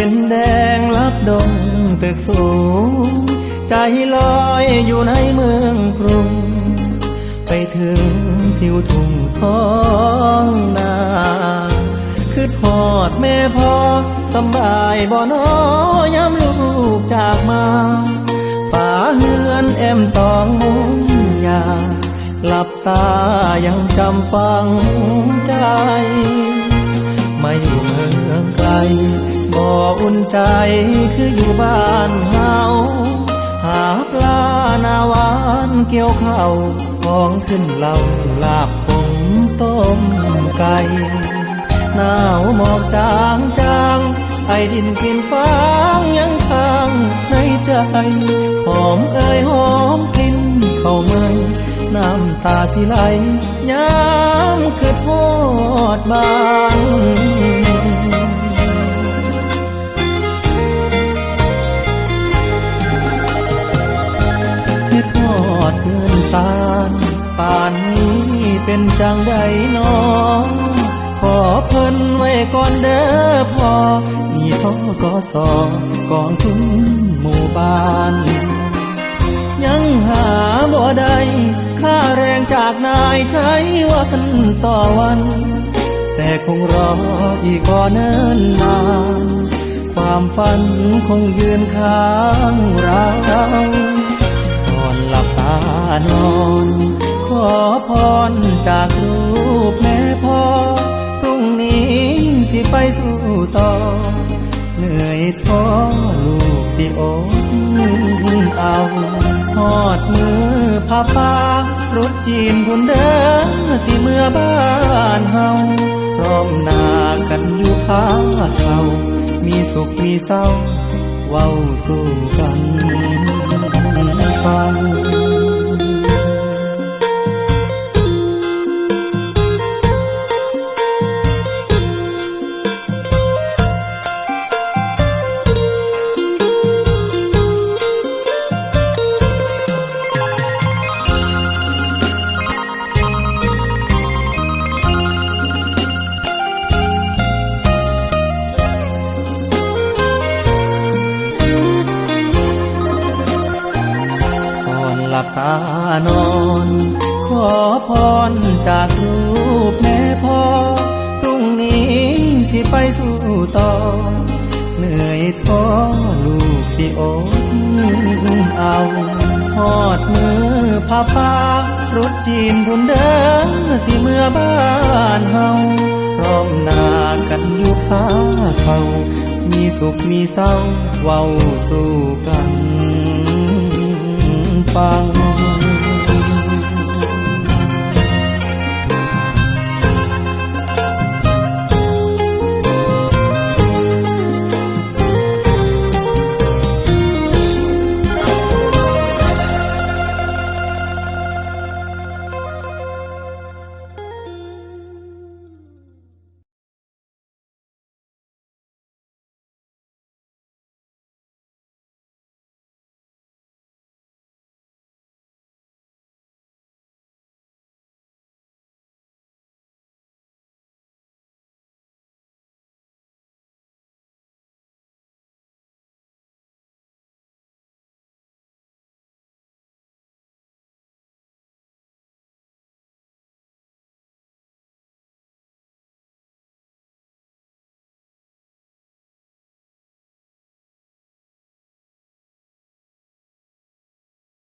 เวนแดงลับดงตึกสูง ใจลอยอยู่ในเมืองกรุง ไปถึงทิวทุ่งท้องนาคือทอดแม่พ่อสบายบ่น้อยามลูกจากมาฝ่าเฮือนแอมตองมุงยาหลับตายังจำฟังใจ ไมาอยู่เมืองไกล อุ่นใจคืออยู่บ้านเฮาหาปลาหนาหวานเกี่ยวข้าวของขึ้นเหล่าลาบผมต้มไก่หนาวหมอกจางจางไอดินกินฟางยังค้างในใจ หอมเอ่ยหอมกลิ่นเข้าเมืองน้ำตาสิไหลยามคือโทษบาน นจังใดน้องขอเพิ่นไว้ก่อนเด้อพอมีท่อกอสอกองทุนหมู่บ้านยังหาบ่ได้ค่าแรงจากนายใช้วันต่อวัน แต่คงรออีกก่อนเนิ่นนานความฝันคงยืนค้างเราก่อนหลับตานอน อพรจากรูปแม่พ่อพรุ่งนี้สิไปสู่ต่อ เหนื่อยท้อลูกสิอดเอาหอดมือพาป้ารถจีนพุ่นเด้อสิเมื่อบ้านเฮาพร้อมนากันอยู่พาเขามีสุขมีเศร้าเว้าสู้กัน ลับตานอน ขอพรจากรูปแม่พ่อพรุ่งนี้สิไปสู่ต่อ เหนื่อยท้อลูกสิอดเอาหอดมือพาป้ารถจีนพุ่นเดินสิเมื่อบ้านเฮาพร้อมหน้ากันอยู่พาเขา มีสุขมีเศร้าเว้าสู้กัน ฟัง